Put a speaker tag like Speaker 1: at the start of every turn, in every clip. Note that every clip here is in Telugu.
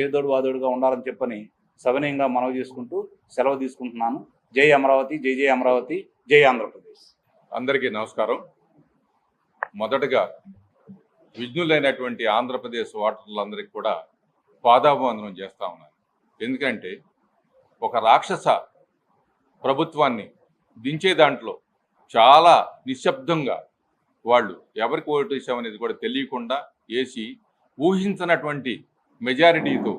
Speaker 1: చేదోడు వాదోడుగా ఉండాలని చెప్పని సవినయంగా మనవి చేసుకుంటూ సెలవు తీసుకుంటున్నాను. జై అమరావతి జై జై అమరావతి జై ఆంధ్రప్రదేశ్.
Speaker 2: అందరికీ నమస్కారం. మొదటగా విజ్ఞులైనటువంటి ఆంధ్రప్రదేశ్ ఓటర్లందరికీ కూడా పాదాభివందనం చేస్తా ఉన్నాను. ఎందుకంటే ఒక రాక్షస ప్రభుత్వాన్ని దించే దాంట్లో చాలా నిశ్శబ్దంగా వాళ్ళు ఎవరికి ఓటు వేసామనేది కూడా తెలియకుండా వేసి ఊహించినటువంటి మెజారిటీతో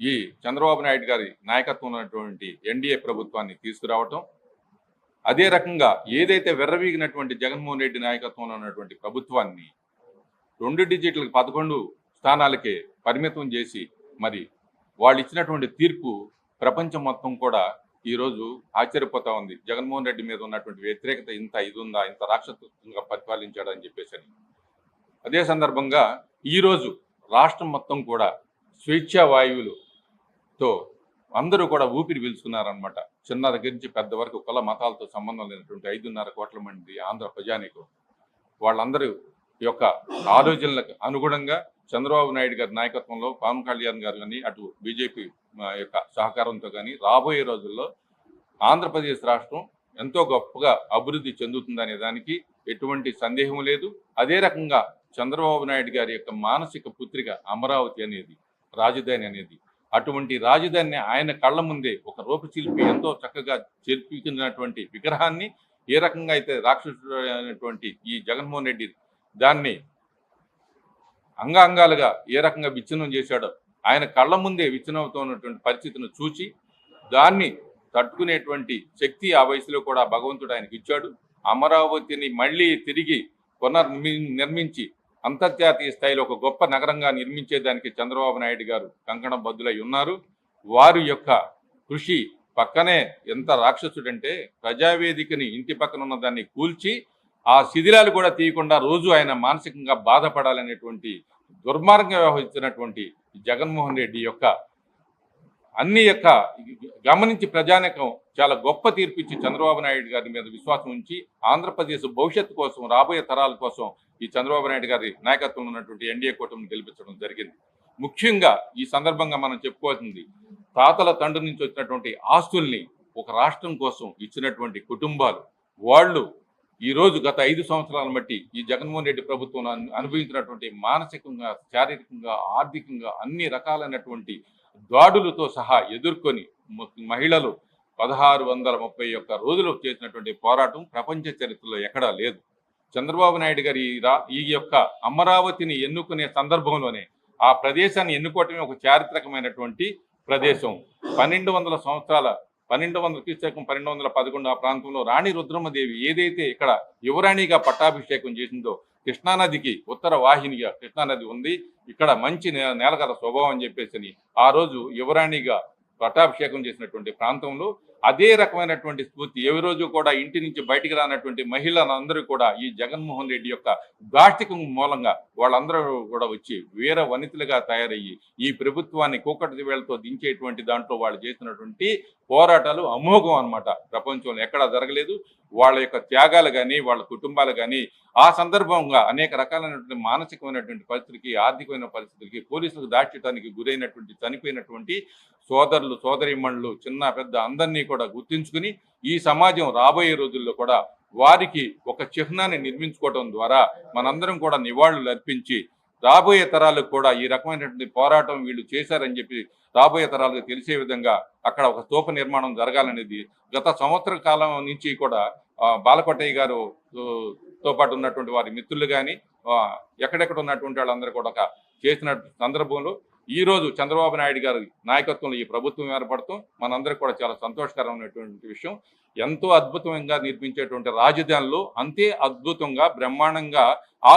Speaker 2: ఈ చంద్రబాబు నాయుడు గారి నాయకత్వం ఉన్నటువంటి ఎన్డీఏ ప్రభుత్వాన్ని తీసుకురావటం అదే రకంగా ఏదైతే వెర్రవీగినటువంటి జగన్మోహన్ రెడ్డి నాయకత్వంలో ఉన్నటువంటి ప్రభుత్వాన్ని రెండు డిజిట్లకు పదకొండు స్థానాలకే పరిమితం చేసి మరి వాళ్ళు ఇచ్చినటువంటి తీర్పు ప్రపంచం మొత్తం కూడా ఈరోజు ఆశ్చర్యపోతా ఉంది. జగన్మోహన్ రెడ్డి మీద ఉన్నటువంటి వ్యతిరేకత ఇంత ఇది ఉందా? ఇంత రాక్షసంగా పరిపాలించాడని చెప్పేసి అదే సందర్భంగా ఈరోజు రాష్ట్రం మొత్తం కూడా స్వేచ్ఛా వాయువులతో అందరూ కూడా ఊపిరి పీల్చుకున్నారనమాట చిన్న దగ్గర నుంచి పెద్ద వరకు కుల మతాలతో సంబంధం లేనటువంటి ఐదున్నర కోట్ల మంది ఆంధ్ర ప్రజానికం వాళ్ళందరూ యొక్క ఆలోచనలకు అనుగుణంగా చంద్రబాబు నాయుడు గారి నాయకత్వంలో పవన్ కళ్యాణ్ గారు కానీ అటు బీజేపీ యొక్క సహకారంతో కానీ రాబోయే రోజుల్లో ఆంధ్రప్రదేశ్ రాష్ట్రం ఎంతో గొప్పగా అభివృద్ధి చెందుతుందనే దానికి ఎటువంటి సందేహం లేదు. అదే రకంగా చంద్రబాబు నాయుడు గారి యొక్క మానసిక పుత్రిక అమరావతి అనేది రాజధాని అనేది. అటువంటి రాజధానిని ఆయన కళ్ళ ముందే ఒక రూపశిల్పి ఎంతో చక్కగా చేర్పించినటువంటి విగ్రహాన్ని ఏ రకంగా అయితే రాక్షసుడు అయినటువంటి ఈ జగన్మోహన్ రెడ్డి దాన్ని అంగాంగాలుగా ఏ రకంగా విచ్ఛిన్నం చేశాడో ఆయన కళ్ళ ముందే విచ్ఛిన్నమవుతున్నటువంటి పరిస్థితిని చూచి దాన్ని తట్టుకునేటువంటి శక్తి ఆ వయసులో కూడా భగవంతుడు ఆయనకి ఇచ్చాడు అమరావతిని మళ్ళీ తిరిగి పునర్ నిర్మించి అంతర్జాతీయ స్థాయిలో ఒక గొప్ప నగరంగా నిర్మించేదానికి చంద్రబాబు నాయుడు గారు కంకణం బద్దులై ఉన్నారు. వారి యొక్క కృషి పక్కనే ఎంత రాక్షసుడంటే ప్రజావేదికని ఇంటి పక్కన ఉన్న దాన్ని కూల్చి ఆ శిథిలాలు కూడా తీయకుండా రోజు ఆయన మానసికంగా బాధపడాలనేటువంటి దుర్మార్గంగా వ్యవహరించినటువంటి జగన్మోహన్ రెడ్డి యొక్క అన్ని యొక్క గమనించి ప్రజానికం చాలా గొప్ప తీర్పిచ్చి చంద్రబాబు నాయుడు గారి మీద విశ్వాసం ఉంచి ఆంధ్రప్రదేశ్ భవిష్యత్తు కోసం రాబోయే తరాల కోసం ఈ చంద్రబాబు నాయుడు గారి నాయకత్వంలో ఉన్నటువంటి ఎన్డీఏ కూటమిని గెలిపించడం జరిగింది. ముఖ్యంగా ఈ సందర్భంగా మనం చెప్పుకోవాల్సింది తాతల తండ్రి నుంచి వచ్చినటువంటి ఆస్తుల్ని ఒక రాష్ట్రం కోసం ఇచ్చినటువంటి కుటుంబాలు వాళ్ళు ఈరోజు గత ఐదు సంవత్సరాలను బట్టి ఈ జగన్మోహన్ రెడ్డి ప్రభుత్వం అనుభవించినటువంటి మానసికంగా శారీరకంగా ఆర్థికంగా అన్ని రకాలైనటువంటి దాడులతో సహా ఎదుర్కొని మహిళలు పదహారు వందల ముప్పై ఒక్క రోజులు చేసినటువంటి పోరాటం ప్రపంచ చరిత్రలో ఎక్కడా లేదు. చంద్రబాబు నాయుడు గారి ఈ రా ఈ యొక్క అమరావతిని ఎన్నుకునే సందర్భంలోనే ఆ ప్రదేశాన్ని ఎన్నుకోవటమే ఒక చారిత్రకమైనటువంటి ప్రదేశం. పన్నెండు వందల సంవత్సరాల పన్నెండు వందల క్రీస్తకం పన్నెండు వందల పదకొండు ఆ ప్రాంతంలో రాణి రుద్రమదేవి ఏదైతే ఇక్కడ యువరాణిగా పట్టాభిషేకం చేసిందో కృష్ణానదికి ఉత్తర వాహినిగా కృష్ణానది ఉంది. ఇక్కడ మంచి నేలగల స్వభావం అని చెప్పేసి ఆ రోజు యువరాణిగా పట్టాభిషేకం చేసినటువంటి ప్రాంతంలో అదే రకమైనటువంటి స్ఫూర్తి. ఏ రోజు కూడా ఇంటి నుంచి బయటికి రానటువంటి మహిళలందరూ కూడా ఈ జగన్మోహన్ రెడ్డి యొక్క దాష్టికం మూలంగా వాళ్ళందరూ కూడా వచ్చి వీర వనితలుగా తయారయ్యి ఈ ప్రభుత్వాన్ని కూకటి వేళతో దించేటువంటి దాంట్లో వాళ్ళు చేసినటువంటి పోరాటాలు అమోఘం అనమాట ప్రపంచంలో ఎక్కడా జరగలేదు. వాళ్ళ యొక్క త్యాగాలు కానీ వాళ్ళ కుటుంబాలు కానీ ఆ సందర్భంగా అనేక రకాలైనటువంటి మానసికమైనటువంటి పరిస్థితికి ఆర్థికమైన పరిస్థితులకి పోలీసులకు దాచడానికి గురైనటువంటి చనిపోయినటువంటి సోదరులు సోదరిమణులు చిన్న పెద్ద అందరినీ కూడా గుర్తించుకుని ఈ సమాజం రాబోయే రోజుల్లో కూడా వారికి ఒక చిహ్నాన్ని నిర్మించుకోవడం ద్వారా మనందరం కూడా నివాళులు అర్పించి రాబోయే తరాలకు కూడా ఈ రకమైనటువంటి పోరాటం వీళ్ళు చేశారని చెప్పి రాబోయే తరాలకు తెలిసే విధంగా అక్కడ ఒక స్తూప నిర్మాణం జరగాలనేది గత సంవత్సర కాలం నుంచి కూడా బాలకొట్టయ్య బాలకోటయ్య గారు తో- తో పాటు ఉన్నటువంటి వారి మిత్రులు కానీ ఎక్కడెక్కడ ఉన్నటువంటి వాళ్ళందరూ కూడా ఒక చేసిన సందర్భంలో ఈ రోజు చంద్రబాబు నాయుడు గారి నాయకత్వంలో ఈ ప్రభుత్వం ఏర్పడటం మనందరికీ కూడా చాలా సంతోషకరమైనటువంటి విషయం. ఎంతో అద్భుతంగా నిర్మించేటువంటి రాజధానిలో అంతే అద్భుతంగా బ్రహ్మాండంగా